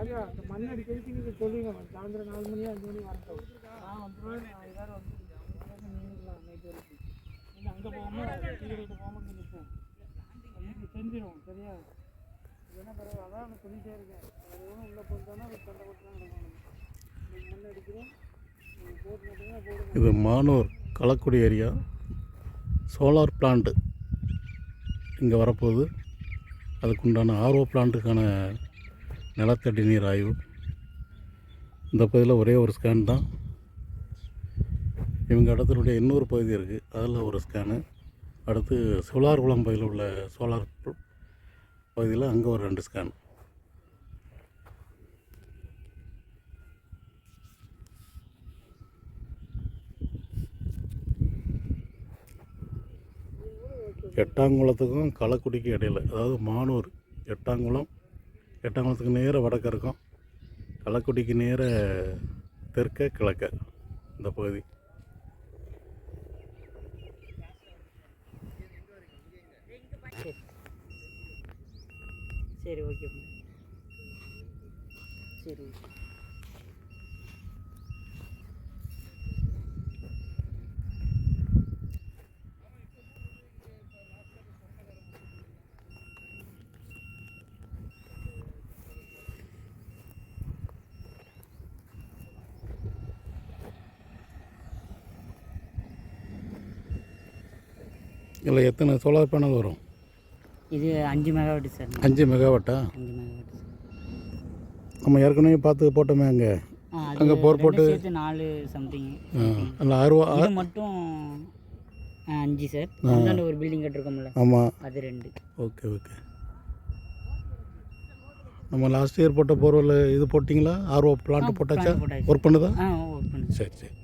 ராஜா அந்த மண் அடிக்கிறதுக்கு நீங்கள் சொல்லுங்க சாயந்தரம் நாலு மணி அஞ்சு மணி வரட்டும். நான் வந்துடுவேன் நான் எல்லாரும் வந்து நீங்களாம் நைட் வரைக்கும் நீங்கள் அங்கே போகாமல் டீக்கடைக்கு போகாமல் இங்கே நிற்போம். வீட்டுக்கு செஞ்சிடும் சரியா? என்ன பிறகு அதான் நான் சொல்லிட்டே இருக்கேன். அது ஒன்றும் உள்ளே போயிட்டோன்னா அது சண்டை போட்டு தான் நடக்கணும். நீங்கள் மண் அடிக்கிறோம் நீங்கள் போட்டு மட்டும்தான் போடுங்க. இது Manur Kalakkudi area. Solar plant இங்கே வரப்போகுது. அதுக்குண்டான ஆர்ஓ பிளான்ட்டுக்கான நிலத்தடி நீர் ஆய்வு. இந்த பகுதியில் ஒரே ஒரு ஸ்கேன் தான். இவங்க இடத்தினுடைய இன்னொரு பகுதி இருக்குது அதில் ஒரு ஸ்கேனு அடுத்து சோலார் குளம் பகுதியில் உள்ள சோலார் பகுதியில் அங்கே ஒரு ரெண்டு ஸ்கேன் எட்டாங்குளத்துக்கும் களக்குடிக்கும் இடையில அதாவது மானூர் எட்டாங்குளம் எட்டங்குளத்துக்கு நேர வடக்க இருக்கும். கள்ளக்குடிக்கு நேர தெற்க கிழக்க இந்த பகுதி. சரி ஓகே. சரி ஓகே. இல்லை எத்தனை சோலார் பேனல் வரும்? இது அஞ்சு மெகாவாட் சார் அஞ்சு மெகாவாட்டா அஞ்சு மெகாவாட் நம்ம ஏற்கனவே பார்த்து போட்டோமே அங்கே. அங்கே போர் போட்டு நாலு சம்திங் ஆர்வா இது மட்டும் அஞ்சு சார் ஒரு பில்டிங் கட்டிருக்கோம்ல. ஆமாம் அது ரெண்டு. Okay okay. நம்ம லாஸ்ட் இயர் போட்ட போர்வெல் இது போட்டிங்களா? ஆர்ஓ பிளான்ட் போட்டாச்சு. ஒர்க் பண்ணுதா? ஆ ஒர்க் பண்ணு சரி சரி.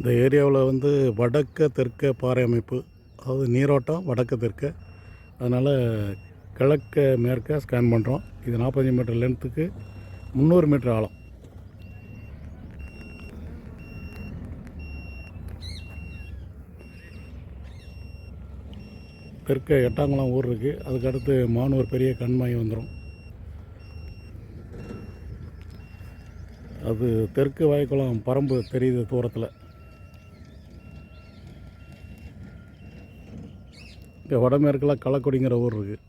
இந்த ஏரியாவில் வந்து வடக்க தெற்க பாறை அமைப்பு. அதாவது நீரோட்டம் வடக்க தெற்க. அதனால் கிழக்க மேற்க ஸ்கேன் பண்ணுறோம் இது நாற்பத்தஞ்சு மீட்டர் லென்த்துக்கு முந்நூறு மீட்டர் ஆழம். தெற்க எட்டாங்குளம் ஊர் இருக்குது அதுக்கு அடுத்து மானூர் பெரிய கண்மாய் வந்துடும் அது தெற்கு வாய்க்குளம் பரம்பு தெரியுது தூரத்தில். இங்கே வடமேற்கில் களக்குடிங்கிற ஊர் இருக்குது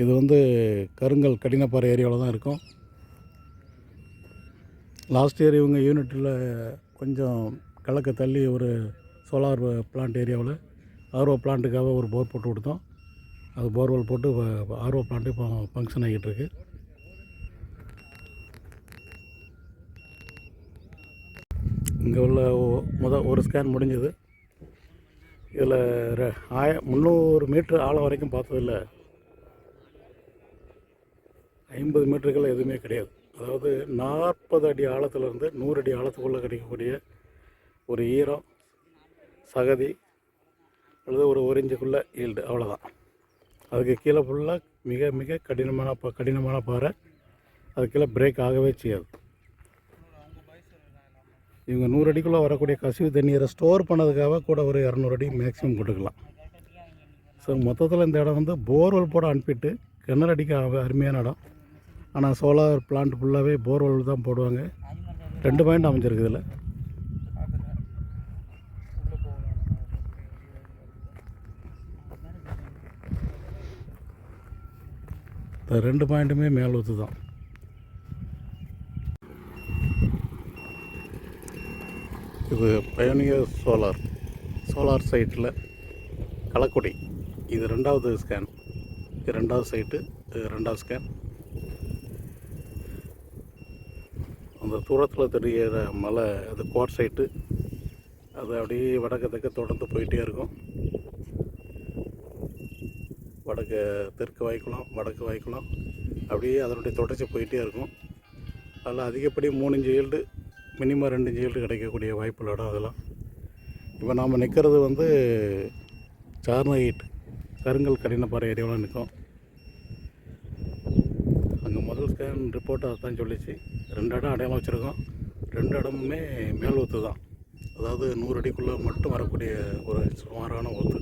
இது வந்து கருங்கல் கடினப்பாறை ஏரியாவில் தான் இருக்கும். லாஸ்ட் இயர் இவங்க யூனிட்டில் கொஞ்சம் கிழக்க தள்ளி ஒரு சோலார் பிளான்ட் ஏரியாவில் ஆர்ஓ பிளான்ட்டுக்காக ஒரு போர் போட்டு கொடுத்தோம். அது போர்வெல் போட்டு ஆர்ஓ பிளான்ட்டு இப்போ ஃபங்க்ஷன் ஆகிட்டு இருக்கு. இங்கே உள்ள முத ஒரு ஸ்கேன் முடிஞ்சது. இதில் ரெ ஆய முந்நூறு மீட்ரு ஆழம் வரைக்கும் பார்த்ததில்ல. ஐம்பது மீட்டருக்குள்ள எதுவுமே கிடையாது. அதாவது நாற்பது அடி ஆழத்துலேருந்து நூறு அடி ஆழத்துக்குள்ளே கிடைக்கக்கூடிய ஒரு ஈரம் சகதி அல்லது ஒரு ஒரு இன்ச்சுக்குள்ளே ஈல்டு அவ்வளோதான் அதுக்கு கீழே ஃபுல்லாக மிக மிக கடினமான ப கடினமான பாறை அது கீழே பிரேக் ஆகவே செய்யாது. இவங்க நூறு அடிக்குள்ளே வரக்கூடிய கசிவு தண்ணீரை ஸ்டோர் பண்ணதுக்காக கூட ஒரு இரநூறு அடி மேக்ஸிமம் கொடுக்கலாம் ஸோ மொத்தத்தில் இந்த இடம் வந்து போர்வெல் போட அனுப்பிட்டு கிணறு அடிக்க அருமையான இடம். ஆனால் சோலார் பிளான்ட் ஃபுல்லாகவே போர்வெல் தான் போடுவாங்க. ரெண்டு பாயிண்ட் அமைஞ்சிருக்கு இதில். இந்த ரெண்டு பாயிண்ட்டுமே மேல் தான் இது பயோனியர் சோலார். சோலார் சைட்டில் கலக்குடி. இது ரெண்டாவது ஸ்கேன் இது ரெண்டாவது சைட்டு இது ரெண்டாவது ஸ்கேன் அந்த தூரத்தில் தெரிகிற மலை அது குவாட் சைட்டு அது அப்படியே வடக்கு தெற்க தொடர்ந்து போயிட்டே இருக்கும். வடக்கு தெற்கு வாய்க்குளம் வடக்கு வாய்க்குளம். அப்படியே அதனுடைய தொடர்ச்சி போயிட்டே இருக்கும். அதில் அதிகப்படி மூணு இன்ச்சு ஏல்டு மினிமம் ரெண்டு இன்ச்சு கிடைக்கக்கூடிய வாய்ப்புள்ள இடம் அதெல்லாம். இப்போ நாம் நிற்கிறது வந்து சார்னகைட் கருங்கல் கடினப்பாறை ஏரியாவில் நிற்கும். அங்கே முதல் ஸ்கேன் ரிப்போர்ட் அதான் சொல்லிச்சு. ரெண்டு இடம் அடையாளம் வச்சுருக்கோம். ரெண்டு இடமுமே மேல் ஒத்து தான். அதாவது நூறு அடிக்குள்ளே மட்டும் வரக்கூடிய ஒரு சுமாரான ஒத்து.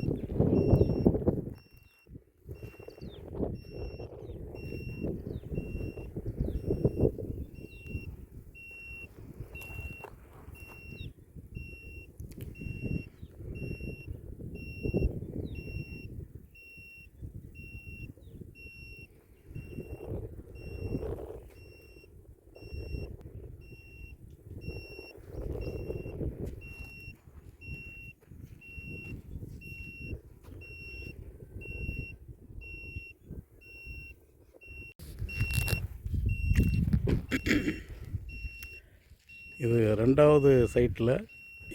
இது ரெண்டாவது சைட்டில்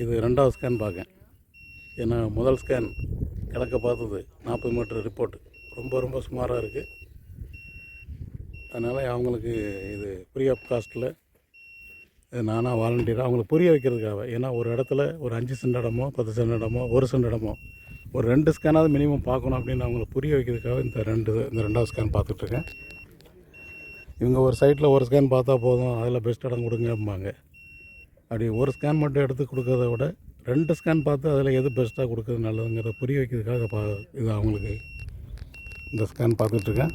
இது ரெண்டாவது ஸ்கேன் பார்க்கேன். ஏன்னா முதல் ஸ்கேன் கிழக்க பார்த்தது நாற்பது மீட்டர் ரிப்போர்ட் ரொம்ப ரொம்ப சுமாராக இருக்குது அதனால் அவங்களுக்கு இது ஃப்ரீ ஆஃப் காஸ்ட்டில் இது நானாக வாலண்டியராக அவங்களுக்கு புரிய வைக்கிறதுக்காக. ஏன்னா ஒரு இடத்துல ஒரு அஞ்சு சென்ட் இடமோ பத்து சென்ட் இடமோ ஒரு சென்ட் இடமோ ஒரு ரெண்டு ஸ்கேனாவது மினிமம் பார்க்கணும் அப்படின்னு அவங்களுக்கு புரிய வைக்கிறதுக்காக இந்த ரெண்டு இந்த ரெண்டாவது ஸ்கேன் பார்த்துட்ருக்கேன் இவங்க ஒரு சைட்டில் ஒரு ஸ்கேன் பார்த்தா போதும் அதில் பெஸ்ட் இடம் கொடுங்கம்பாங்க. அப்படி ஒரு ஸ்கேன் மட்டும் எடுத்து கொடுக்கறத விட ரெண்டு ஸ்கேன் பார்த்து அதில் எது பெஸ்ட்டாக கொடுக்குறது நல்லதுங்கிறத புரிய வைக்கிறதுக்காக பா இது அவங்களுக்கு இந்த ஸ்கேன் பார்த்துட்ருக்கேன்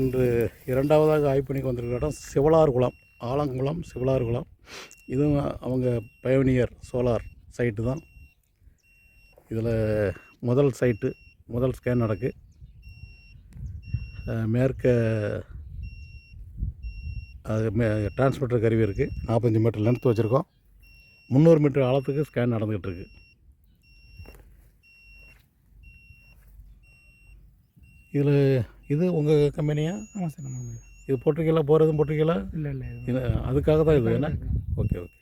இன்று இரண்டாவதாக ஆய்வு பண்ணி வந்திருக்கிற இடம் சிவலார் குளம் ஆலங்குளம் சிவலார் குளம் இதுவும் அவங்க பயோனியர் சோலார் சைட்டு தான். இதில் முதல் சைட்டு முதல் ஸ்கேன் நடக்கு. மேற்க அது மே டிரான்ஸ்மிட்டர் கருவி இருக்குது நாற்பத்தஞ்சு மீட்டர் லென்த் வச்சுருக்கோம். முந்நூறு மீட்டர் ஆழத்துக்கு ஸ்கேன் நடந்துகிட்டு இருக்கு. இதில் இது உங்கள் கம்பெனியா ஆமாம் சார் ஆமாம் இது போட்டிருக்கீங்களா? போகிறதும் போட்டிருக்கீங்களா? இல்லை இல்லை இது அதுக்காக தான் இது என்ன? Okay okay.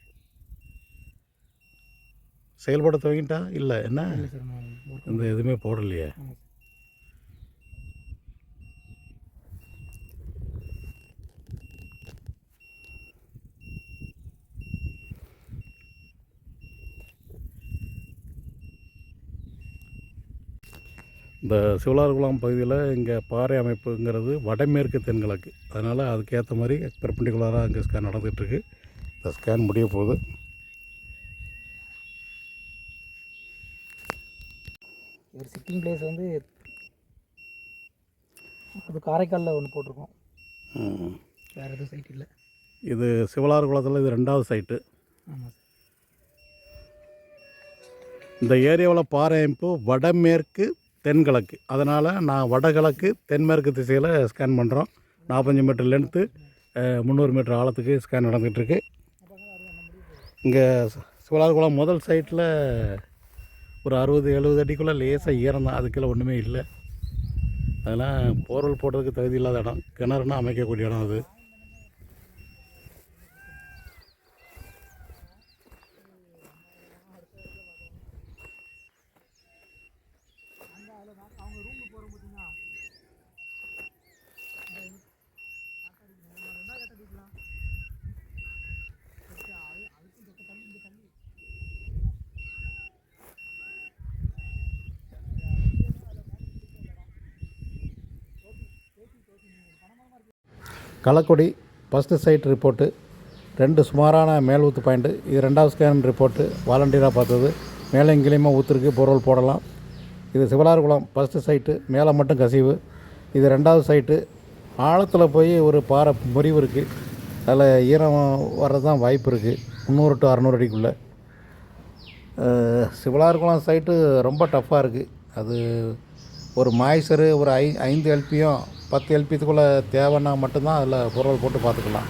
செயல்பட துவங்கிட்டா? இல்லை என்ன? இந்த எதுவுமே போடலையே. இந்த சிவலார்குளம் பகுதியில் இங்கே பாறை அமைப்புங்கிறது வடமேற்கு தென்கிழக்கு. அதனால் அதுக்கேற்ற மாதிரி பெர்பெண்டிகுலராக அங்கே ஸ்கேன் நடந்துகிட்ருக்கு. இந்த ஸ்கேன் முடிய போகுது. இவர் சிட்டிங் பிளேஸ் வந்து அது காரைக்காலில் ஒன்று போட்டிருக்கோம். வேறு எதுவும் சைட் இல்லை. இது சிவலார்குளத்தில் இது ரெண்டாவது சைட்டு ஆமாம் இந்த ஏரியாவில் பாறை அமைப்பு வடமேற்கு தென்கிழக்கு. அதனால் நான் வடகிழக்கு தென்மேற்கு திசையில் ஸ்கேன் பண்ணுறோம் நாற்பத்தஞ்சு மீட்டர் லென்த்து முந்நூறு மீட்டர் ஆழத்துக்கு ஸ்கேன் நடந்துகிட்ருக்கு இங்கே சிவலார்குளம் முதல் சைட்டில் ஒரு அறுபது எழுபது அடிக்குள்ளே லேசாக ஈரம் தான். ஒன்றுமே இல்லை. அதெல்லாம் போர்வல் போடுறதுக்கு தகுதி இல்லாத இடம். கிணறுனா அமைக்கக்கூடிய இடம் அது. களக்குடி ஃபஸ்ட்டு சைட் ரிப்போர்ட்டு ரெண்டு சுமாரான மேல் ஊற்று பாயிண்ட்டு இது ரெண்டாவது ஸ்கேன் ரிப்போர்ட்டு வாலண்டியராக பார்த்தது. மேலே எங்கேயுமே ஊற்றுருக்கு பொருள் போடலாம். இது சிவலார்குளம் ஃபஸ்ட்டு சைட்டு மேலே மட்டும் கசிவு. இது ரெண்டாவது சைட்டு ஆழத்தில் போய் ஒரு பாறை முறிவு இருக்குது அதில் ஈரம் வர்றது தான் வாய்ப்பு இருக்குது முந்நூறு டு அறநூறு அடிக்குள்ளே. சிவலார்குளம் சைட்டு ரொம்ப டஃப்பாக இருக்குது அது ஒரு மாய்சரு ஒரு ஐ ஐந்து எல்பியும் பத்து எல்பித்துக்குள்ளே தேவைன்னா மட்டும்தான் அதில் பொருள் போட்டு பார்த்துக்கலாம்.